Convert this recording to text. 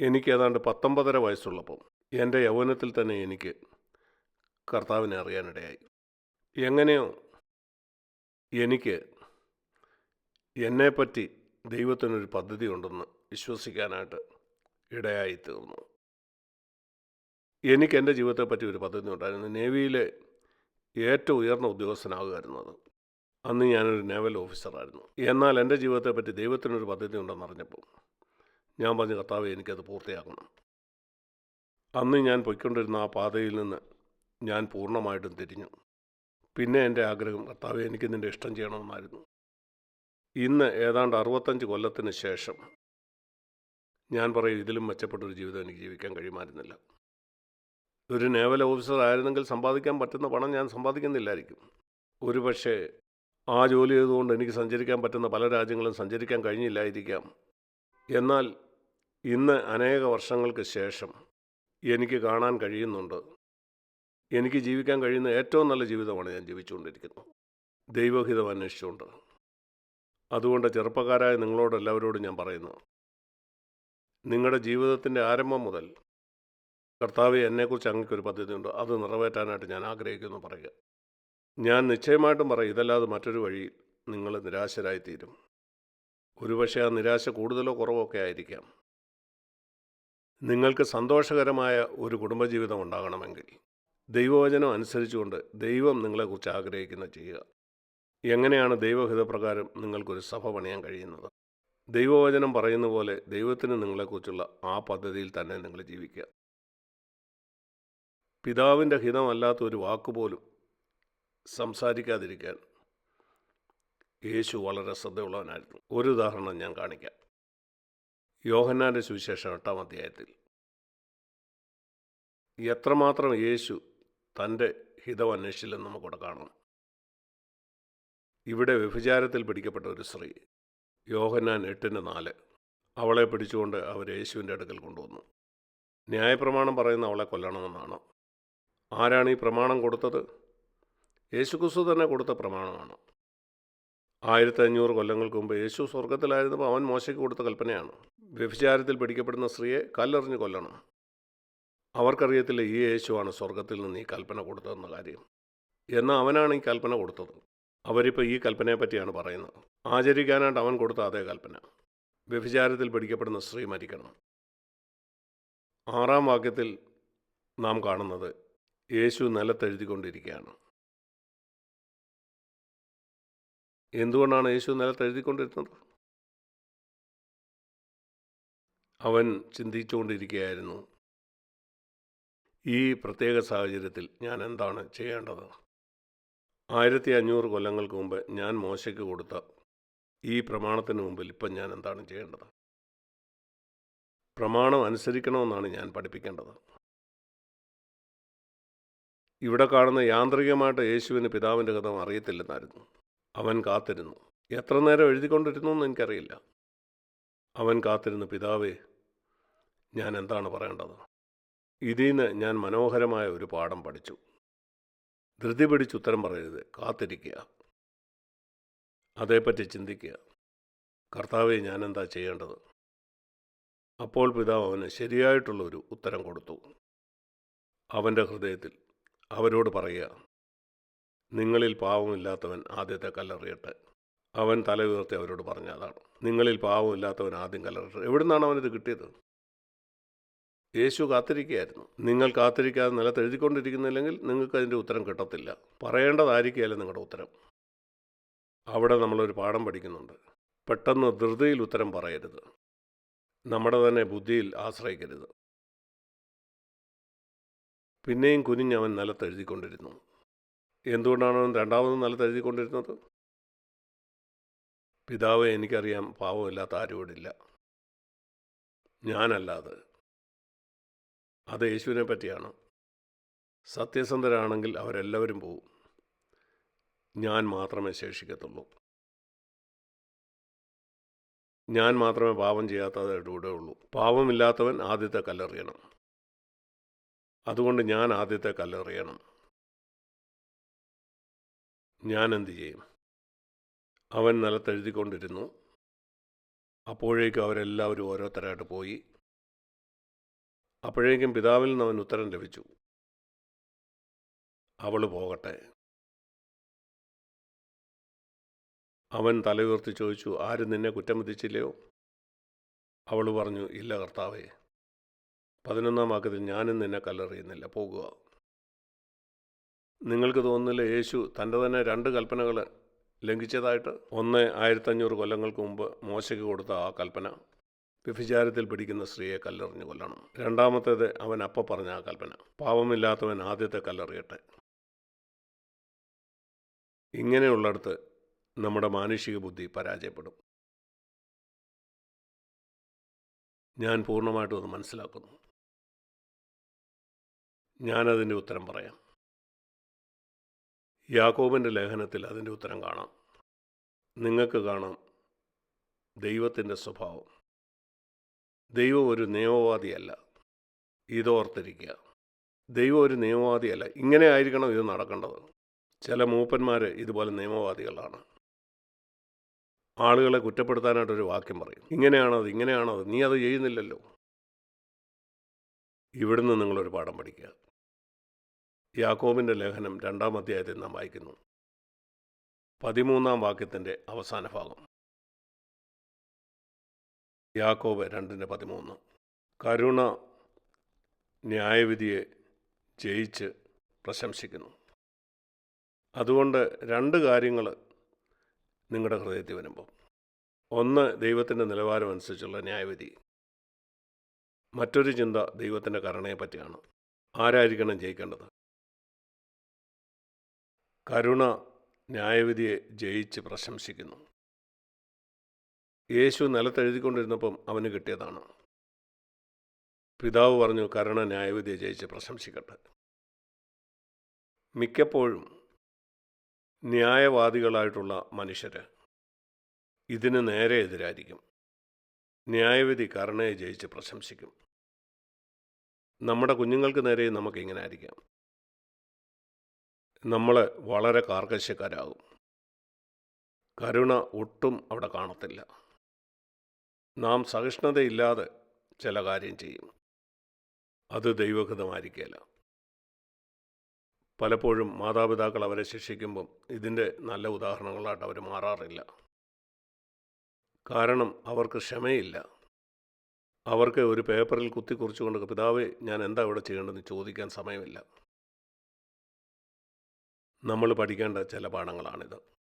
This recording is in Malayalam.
എനിക്ക് ഏതാണ്ട് പത്തൊമ്പതര വയസ്സുള്ളപ്പം എന്റെ യൗവനത്തിൽ തന്നെ എനിക്ക് കർത്താവിനെ അറിയാനിടയായി. എങ്ങനെയോ എനിക്ക് എന്നെപ്പറ്റി ദൈവത്തിനൊരു പദ്ധതി ഉണ്ടെന്ന് വിശ്വസിക്കാനായിട്ട് ഇടയായി തീർന്നു എനിക്ക് എന്റെ ജീവിതത്തെപ്പറ്റി ഒരു പദ്ധതി ഉണ്ടായിരുന്നു. നേവിയിലെ ഏറ്റവും ഉയർന്ന ഉദ്യോഗസ്ഥനാകുമായിരുന്നത് അന്ന് ഞാനൊരു നേവൽ ഓഫീസറായിരുന്നു. എന്നാൽ എന്റെ ജീവിതത്തെപ്പറ്റി ദൈവത്തിനൊരു പദ്ധതി ഉണ്ടെന്ന് അറിഞ്ഞപ്പോൾ ഞാൻ പറഞ്ഞു കർത്താവ് എനിക്കത് പൂർത്തിയാക്കണം. അന്ന് ഞാൻ പൊയ്ക്കൊണ്ടിരുന്ന ആ പാതയിൽ നിന്ന് ഞാൻ പൂർണമായിട്ടും തിരിഞ്ഞു. പിന്നെ എന്റെ ആഗ്രഹം കർത്താവ് എനിക്ക് നിന്റെ ഇഷ്ടം ചെയ്യണമെന്നായിരുന്നു. ഇന്ന് ഏതാണ്ട് അറുപത്തഞ്ച് കൊല്ലത്തിന് ശേഷം ഞാൻ പറയും ഇതിലും മെച്ചപ്പെട്ടൊരു ജീവിതം എനിക്ക് ജീവിക്കാൻ കഴിയുമായിരുന്നില്ല. ഒരു നേവൽ ഓഫീസർ ആയിരുന്നെങ്കിൽ സമ്പാദിക്കാൻ പറ്റുന്ന പണം ഞാൻ സമ്പാദിക്കുന്നില്ലായിരിക്കും. ഒരു പക്ഷേ ആ ജോലി ചെയ്തുകൊണ്ട് എനിക്ക് സഞ്ചരിക്കാൻ പറ്റുന്ന പല രാജ്യങ്ങളും സഞ്ചരിക്കാൻ കഴിഞ്ഞില്ലായിരിക്കാം. എന്നാൽ ഇന്ന് അനേക വർഷങ്ങൾക്ക് ശേഷം എനിക്ക് കാണാൻ കഴിയുന്നുണ്ട്. എനിക്ക് ജീവിക്കാൻ കഴിയുന്ന ഏറ്റവും നല്ല ജീവിതമാണ് ഞാൻ ജീവിച്ചുകൊണ്ടിരിക്കുന്നത്. ദൈവഹിതം അന്വേഷിച്ചുകൊണ്ട്. അതുകൊണ്ട് ചെറുപ്പക്കാരായ നിങ്ങളോട് എല്ലാവരോടും ഞാൻ പറയുന്നു നിങ്ങളുടെ ജീവിതത്തിന്റെ ആരംഭം മുതൽ കർത്താവ് എന്നെക്കുറിച്ച് അങ്ങക്കൊരു പദ്ധതിയുണ്ട്. അത് നിറവേറ്റാനായിട്ട് ഞാൻ ആഗ്രഹിക്കുന്നു പറയുക. ഞാൻ നിശ്ചയമായിട്ടും പറയും ഇതല്ലാതെ മറ്റൊരു വഴി നിങ്ങൾ നിരാശരായിത്തീരും. ഒരുപക്ഷെ ആ നിരാശ കൂടുതലോ കുറവോ ഒക്കെ ആയിരിക്കാം. നിങ്ങൾക്ക് സന്തോഷകരമായ ഒരു കുടുംബജീവിതം ഉണ്ടാകണമെങ്കിൽ ദൈവവചനം അനുസരിച്ചുകൊണ്ട് ദൈവം നിങ്ങളെക്കുറിച്ച് ആഗ്രഹിക്കുന്ന ചെയ്യുക. എങ്ങനെയാണ് ദൈവഹിതപ്രകാരം നിങ്ങൾക്കൊരു സഭ പണിയാൻ കഴിയുന്നത്? ദൈവവചനം പറയുന്ന പോലെ ദൈവത്തിന് നിങ്ങളെക്കുറിച്ചുള്ള ആ പദ്ധതിയിൽ തന്നെ നിങ്ങൾ ജീവിക്കുക. പിതാവിന്റെ ഹിതമല്ലാത്ത ഒരു വാക്കുപോലും സംസാരിക്കാതിരിക്കാൻ യേശു വളരെ ശ്രദ്ധയുള്ളവനായിരുന്നു. ഒരു ഉദാഹരണം ഞാൻ കാണിക്കാം. യോഹന്നാന്റെ സുവിശേഷം എട്ടാം അധ്യായത്തിൽ. എത്രമാത്രം യേശു തന്റെ ഹിതം അന്വേഷിച്ചില്ലെന്ന് നമുക്കിവിടെ കാണാം. ഇവിടെ വ്യഭിചാരത്തിൽ പിടിക്കപ്പെട്ട ഒരു സ്ത്രീ യോഹന്നാൻ എട്ടിന് നാല് അവളെ പിടിച്ചുകൊണ്ട് അവർ യേശുവിന്റെ അടുക്കൽ കൊണ്ടുവന്നു. ന്യായപ്രമാണം പറയുന്ന അവളെ കൊല്ലണമെന്നാണ്. ആരാണ് ഈ പ്രമാണം കൊടുത്തത്? യേശുക്രിസ്തു തന്നെ കൊടുത്ത പ്രമാണമാണ്. ആയിരത്തി അഞ്ഞൂറ് കൊല്ലങ്ങൾക്ക് മുമ്പ് യേശു സ്വർഗത്തിലായിരുന്നപ്പോൾ അവൻ മോശയ്ക്ക് കൊടുത്ത കൽപ്പനയാണ്. വ്യഭിചാരത്തിൽ പിടിക്കപ്പെടുന്ന സ്ത്രീയെ കല്ലെറിഞ്ഞ് കൊല്ലണം. അവർക്കറിയത്തില്ല ഈ യേശുവാണ് സ്വർഗത്തിൽ നിന്ന് ഈ കൽപ്പന കൊടുത്തതെന്ന കാര്യം. എന്നാൽ അവനാണ് ഈ കൽപ്പന കൊടുത്തത്. അവരിപ്പോൾ ഈ കൽപ്പനയെ പറ്റിയാണ് പറയുന്നത്. ആചരിക്കാനായിട്ട് അവൻ കൊടുത്ത അതേ കൽപ്പന. വ്യഭിചാരത്തിൽ പിടിക്കപ്പെടുന്ന സ്ത്രീ മരിക്കണം. ആറാം വാക്യത്തിൽ നാം കാണുന്നത് യേശു നിലത്തെഴുതിക്കൊണ്ടിരിക്കുകയാണ്. എന്തുകൊണ്ടാണ് യേശു നിലത്തെഴുതിക്കൊണ്ടിരുന്നത്? അവൻ ചിന്തിച്ചുകൊണ്ടിരിക്കുകയായിരുന്നു. ഈ പ്രത്യേക സാഹചര്യത്തിൽ ഞാൻ എന്താണ് ചെയ്യേണ്ടത്? ആയിരത്തി അഞ്ഞൂറ് കൊല്ലങ്ങൾക്ക് മുമ്പ് ഞാൻ മോശയ്ക്ക് കൊടുത്ത ഈ പ്രമാണത്തിന് മുമ്പിൽ ഇപ്പം ഞാൻ എന്താണ് ചെയ്യേണ്ടത്? പ്രമാണം അനുസരിക്കണമെന്നാണ് ഞാൻ പഠിപ്പിക്കേണ്ടത്. ഇവിടെ കാണുന്ന യാന്ത്രികമായിട്ട് യേശുവിന് പിതാവിന്റെ കഥ അറിയത്തില്ലെന്നായിരുന്നു. അവൻ കാത്തിരുന്നു. എത്ര നേരം എഴുതിക്കൊണ്ടിരുന്നു എന്ന് എനിക്കറിയില്ല. അവൻ കാത്തിരുന്നു പിതാവേ ഞാൻ എന്താണ് പറയേണ്ടത്? ഇതിൽ നിന്ന് ഞാൻ മനോഹരമായ ഒരു പാഠം പഠിച്ചു. ധൃതി പിടിച്ച് ഉത്തരം പറയരുത്. കാത്തിരിക്കുക. അതേപ്പറ്റി ചിന്തിക്കുക. കർത്താവെ ഞാൻ എന്താ ചെയ്യേണ്ടത്? അപ്പോൾ പിതാവ് അവന് ശരിയായിട്ടുള്ള ഒരു ഉത്തരം കൊടുത്തു. അവന്റെ ഹൃദയത്തിൽ അവരോട് പറയുക നിങ്ങളിൽ പാവമില്ലാത്തവൻ ആദ്യത്തെ കല്ലെറിയട്ടെ. അവൻ തല ഉയർത്തി അവരോട് പറഞ്ഞ അതാണ്. നിങ്ങളിൽ പാവമില്ലാത്തവൻ ആദ്യം കല്ലെറിയട്ടെ. എവിടുന്നാണ് അവനിത് കിട്ടിയത്? യേശു കാത്തിരിക്കുകയായിരുന്നു. നിങ്ങൾ കാത്തിരിക്കാതെ നിലത്ത് എഴുതിക്കൊണ്ടിരിക്കുന്നില്ലെങ്കിൽ നിങ്ങൾക്ക് അതിന്റെ ഉത്തരം കിട്ടത്തില്ല. പറയേണ്ടതായിരിക്കുകയല്ല നിങ്ങളുടെ ഉത്തരം. അവിടെ നമ്മളൊരു പാഠം പഠിക്കുന്നുണ്ട്. പെട്ടെന്ന് ധൃതിയിൽ ഉത്തരം പറയരുത്. നമ്മുടെ തന്നെ ബുദ്ധിയിൽ ആശ്രയിക്കരുത്. പിന്നെയും കുനിഞ്ഞവൻ നിലത്ത് എഴുതിക്കൊണ്ടിരുന്നു എന്തുകൊണ്ടാണ് അവൻ രണ്ടാമതും നിലത്ത് എഴുതിക്കൊണ്ടിരുന്നത് പിതാവ് എനിക്കറിയാം പാവമില്ലാത്ത ആരോടില്ല ഞാനല്ലാതെ. അത് യേശുവിനെ പറ്റിയാണ്. സത്യസന്ധരാണെങ്കിൽ അവരെല്ലാവരും പോവും. ഞാൻ മാത്രമേ ശേഷിക്കത്തുള്ളൂ. ഞാൻ മാത്രമേ പാപം ചെയ്യാത്തതായിട്ട് ഉള്ളൂ. പാപമില്ലാത്തവൻ ആദ്യത്തെ കല്ലെറിയണം. അതുകൊണ്ട് ഞാൻ ആദ്യത്തെ കല്ലെറിയണം. ഞാൻ എന്തു ചെയ്യും? അവൻ നിലത്തെഴുതിക്കൊണ്ടിരുന്നു. അപ്പോഴേക്കും അവരെല്ലാവരും ഓരോരുത്തരായിട്ട് പോയി. അപ്പോഴേക്കും പിതാവിൽ നിന്ന് അവൻ ഉത്തരം ലഭിച്ചു. അവൾ പോകട്ടെ. അവൻ തലയുയർത്തി ചോദിച്ചു ആരും നിന്നെ കുറ്റം വിധിച്ചില്ലയോ? അവൾ പറഞ്ഞു ഇല്ല കർത്താവേ. പതിനൊന്നാം വാക്യത്തിൽ ഞാനും നിന്നെ കല്ലെറിയുന്നില്ല. പോകുക. നിങ്ങൾക്ക് തോന്നുന്നില്ല യേശു തന്റെ തന്നെ രണ്ട് കൽപ്പനകൾ ലംഘിച്ചതായിട്ട്? ഒന്ന് ആയിരത്തഞ്ഞൂറ് കൊല്ലങ്ങൾക്ക് മുമ്പ് മോശയ്ക്ക് കൊടുത്ത ആ കൽപ്പന. വ്യഭിചാരത്തിൽ പിടിക്കുന്ന സ്ത്രീയെ കല്ലെറിഞ്ഞു കൊല്ലണം. രണ്ടാമത്തേത് അവൻ അപ്പ പറഞ്ഞ ആ കൽപ്പന. പാവമില്ലാത്തവൻ ആദ്യത്തെ കല്ലെറിയട്ടെ. ഇങ്ങനെയുള്ളിടത്ത് നമ്മുടെ മാനുഷിക ബുദ്ധി പരാജയപ്പെടും. ഞാൻ പൂർണമായിട്ടും അത് മനസ്സിലാക്കുന്നു. ഞാനതിന്റെ ഉത്തരം പറയാം. യാക്കോബിന്റെ ലേഖനത്തിൽ അതിന്റെ ഉത്തരം കാണാം. നിങ്ങൾക്ക് കാണാം ദൈവത്തിന്റെ സ്വഭാവം. ദൈവം ഒരു നിയമവാദിയല്ല. ഇതോർത്തിരിക്കുക ദൈവം ഒരു നിയമവാദിയല്ല. ഇങ്ങനെ ആയിരിക്കണം ഇത് നടക്കേണ്ടത്? ചില മൂപ്പന്മാർ ഇതുപോലെ നിയമവാദികളാണ്. ആളുകളെ കുറ്റപ്പെടുത്താനായിട്ടൊരു വാക്യം പറയും. ഇങ്ങനെയാണത് ഇങ്ങനെയാണത് നീ അത് ചെയ്യുന്നില്ലല്ലോ. ഇവിടുന്ന് നിങ്ങളൊരു പാഠം പഠിക്കുക. യാക്കോബിന്റെ ലേഖനം രണ്ടാം അധ്യായത്തിൽ നാം വായിക്കുന്നു. പതിമൂന്നാം വാക്യത്തിന്റെ അവസാന ഭാഗം. യാക്കോബ് രണ്ടിന്റെ പതിമൂന്ന്. കരുണ ന്യായവിധിയെ ജയിച്ച് പ്രശംസിക്കുന്നു. അതുകൊണ്ട് രണ്ട് കാര്യങ്ങൾ നിങ്ങളുടെ ഹൃദയത്തിൽ വരുമ്പോൾ ഒന്ന് ദൈവത്തിന്റെ നിലവാരം അനുസരിച്ചുള്ള ന്യായവിധി. മറ്റൊരു ചിന്ത ദൈവത്തിന്റെ കരുണയെ പറ്റിയാണ് ആരായിരിക്കണം ജയിക്കേണ്ടത്? കരുണ ന്യായവിധിയെ ജയിച്ച് പ്രശംസിക്കുന്നു. യേശു നിലത്തെഴുതിക്കൊണ്ടിരുന്നപ്പം അവന് കിട്ടിയതാണ്. പിതാവ് പറഞ്ഞു കരുണ ന്യായവിധിയെ ജയിച്ച് പ്രശംസിക്കട്ടെ. മിക്കപ്പോഴും ന്യായവാദികളായിട്ടുള്ള മനുഷ്യർ ഇതിന് നേരെ എതിരായിരിക്കും. ന്യായവിധി കരുണയെ ജയിച്ച് പ്രശംസിക്കും. നമ്മുടെ കുഞ്ഞുങ്ങൾക്ക് നേരെ നമുക്ക് ഇങ്ങനെ ആയിരിക്കാം. നമ്മൾ വളരെ കാർക്കശ്യക്കാരാകും. കരുണ ഒട്ടും അവിടെ കാണത്തില്ല. നാം സഹിഷ്ണുതയില്ലാതെ ചില കാര്യം ചെയ്യും. അത് ദൈവഹിതമായിരിക്കില്ല പലപ്പോഴും മാതാപിതാക്കൾ അവരെ ശിക്ഷിക്കുമ്പം ഇതിന്റെ നല്ല ഉദാഹരണങ്ങളായിട്ട് അവർ മാറാറില്ല. കാരണം അവർക്ക് ക്ഷമയില്ല. അവർക്ക് ഒരു പേപ്പറിൽ കുത്തി കുറിച്ചുകൊണ്ട് പിതാവേ ഞാൻ എന്താ ഇവിടെ ചെയ്യേണ്ടതെന്ന് ചോദിക്കാൻ സമയമില്ല. നമ്മൾ പഠിക്കേണ്ട ചില പാഠങ്ങളാണിത്.